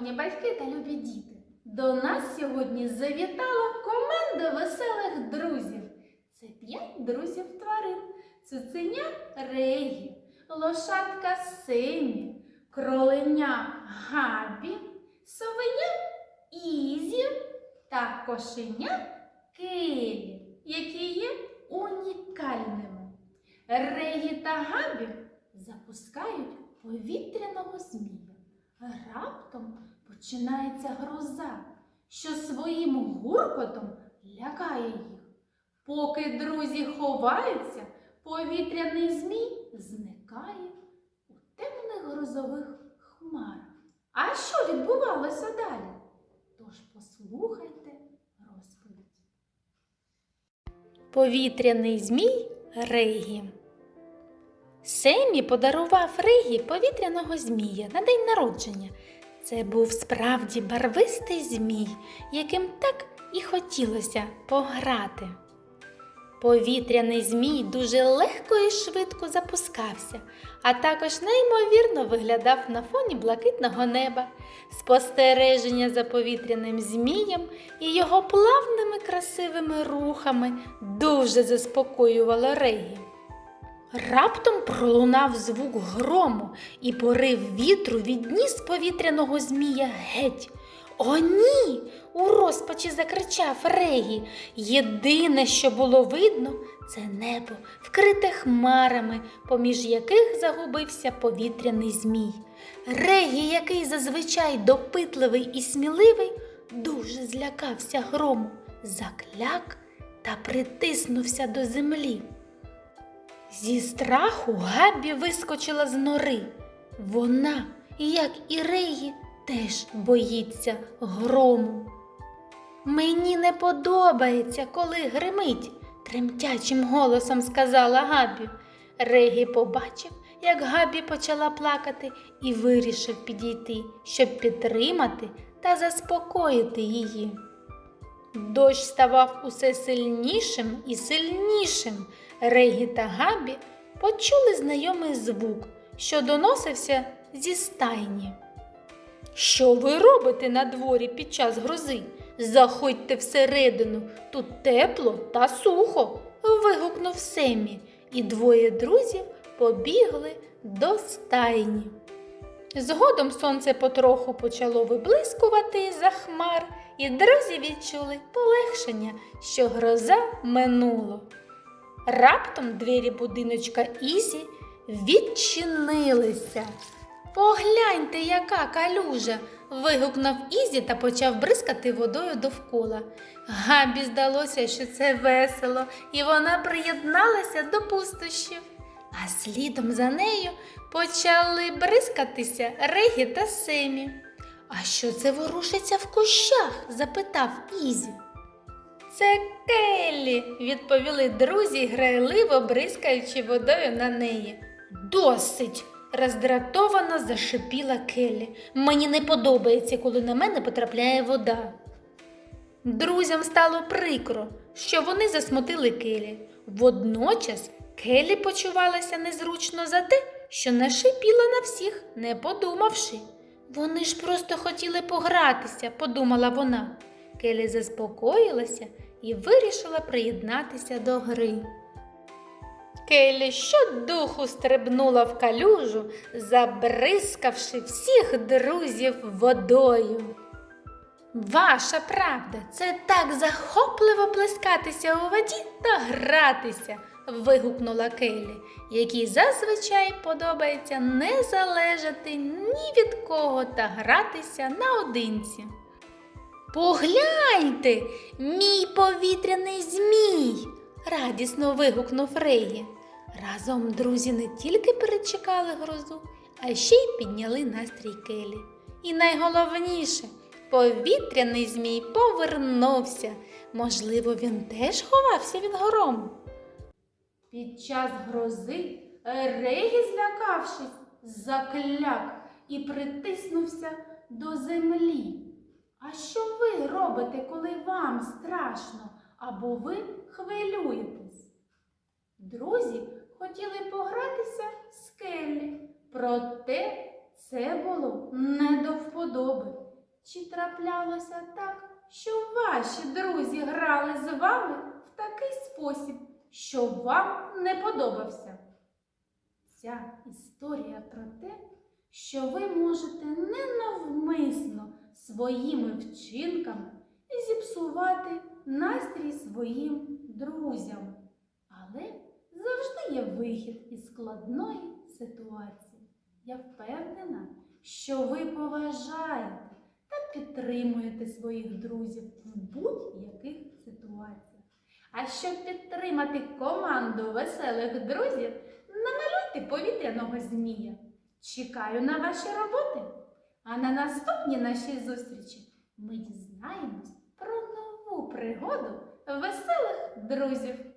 Шановні батьки та любі діти! До нас сьогодні завітала команда веселих друзів. Це п'ять друзів тварин. Цуценя Регі, лошадка Семі, кроленя Габі, совеня Ізі та кошеня Келі, які є унікальними. Регі та Габі запускають повітряного змія. Раптом починається гроза, що своїм гуркотом лякає їх. Поки друзі ховаються, повітряний змій зникає у темних грозових хмарах. А що відбувалося далі? Тож послухайте розповідь. Повітряний змій Регі. Семі подарував Регі повітряного змія на день народження. Це був справді барвистий змій, яким так і хотілося пограти. Повітряний змій дуже легко і швидко запускався, а також неймовірно виглядав на фоні блакитного неба. Спостереження за повітряним змієм і його плавними красивими рухами дуже заспокоювало Регі. Раптом пролунав звук грому, і порив вітру відніс повітряного змія геть. О, ні! у розпачі закричав Регі. Єдине, що було видно, це небо, вкрите хмарами, поміж яких загубився повітряний змій. Регі, який зазвичай допитливий і сміливий, дуже злякався грому, закляк та притиснувся до землі. Зі страху Габі вискочила з нори. Вона, як і Реї, теж боїться грому. Мені не подобається, коли гримить, тремтячим голосом сказала Габі. Регі побачив, як Габі почала плакати, і вирішив підійти, щоб підтримати та заспокоїти її. Дощ ставав усе сильнішим і сильнішим. Регі та Габі почули знайомий звук, що доносився зі стайні. Що ви робите на дворі під час грози? Заходьте всередину, тут тепло та сухо. вигукнув Семі, і двоє друзів побігли до стайні. Згодом сонце потроху почало виблискувати за хмар, і друзі відчули полегшення, що гроза минуло. Раптом двері будиночка Ізі відчинилися. Погляньте, яка калюжа. вигукнув Ізі та почав бризкати водою довкола. Габі здалося, що це весело, і вона приєдналася до пустощів. А слідом за нею почали бризкатися Регі та Семі. А що це ворушиться в кущах? запитав Ізі. Це Келлі, відповіли друзі, грайливо бризкаючи водою на неї. Досить. роздратовано зашипіла Келлі. Мені не подобається, коли на мене потрапляє вода. Друзям стало прикро, що вони засмутили Келлі. Водночас Келлі почувалася незручно за те, що нашипіла на всіх, не подумавши. Вони ж просто хотіли погратися, подумала вона. Келі заспокоїлася і вирішила приєднатися до гри. Келі щодуху стрибнула в калюжу, забризкавши всіх друзів водою. Ваша правда, це так захопливо плескатися у воді та гратися, вигукнула Келі, якій зазвичай подобається не залежати ні від кого та гратися наодинці. Погляньте, мій повітряний змій. радісно вигукнув Регі. Разом друзі не тільки перечекали грозу, а ще й підняли настрій Келі. І найголовніше, повітряний змій повернувся. Можливо, він теж ховався від грому. Під час грози Регі, злякавшись, закляк і притиснувся до землі. А що ви робите, коли вам страшно або ви хвилюєтесь? Друзі хотіли погратися з Келлі, проте це було не до вподоби. Чи траплялося так, що ваші друзі грали з вами в такий спосіб, що вам не подобався? Ця історія про те, що ви можете ненавмисно своїми вчинками зіпсувати настрій своїм друзям. Але завжди є вихід із складної ситуації. Я впевнена, що ви поважаєте підтримуєте своїх друзів в будь-яких ситуаціях. А щоб підтримати команду веселих друзів, намалюйте повітряного змія. Чекаю на ваші роботи. А на наступній нашій зустрічі ми дізнаємось про нову пригоду веселих друзів.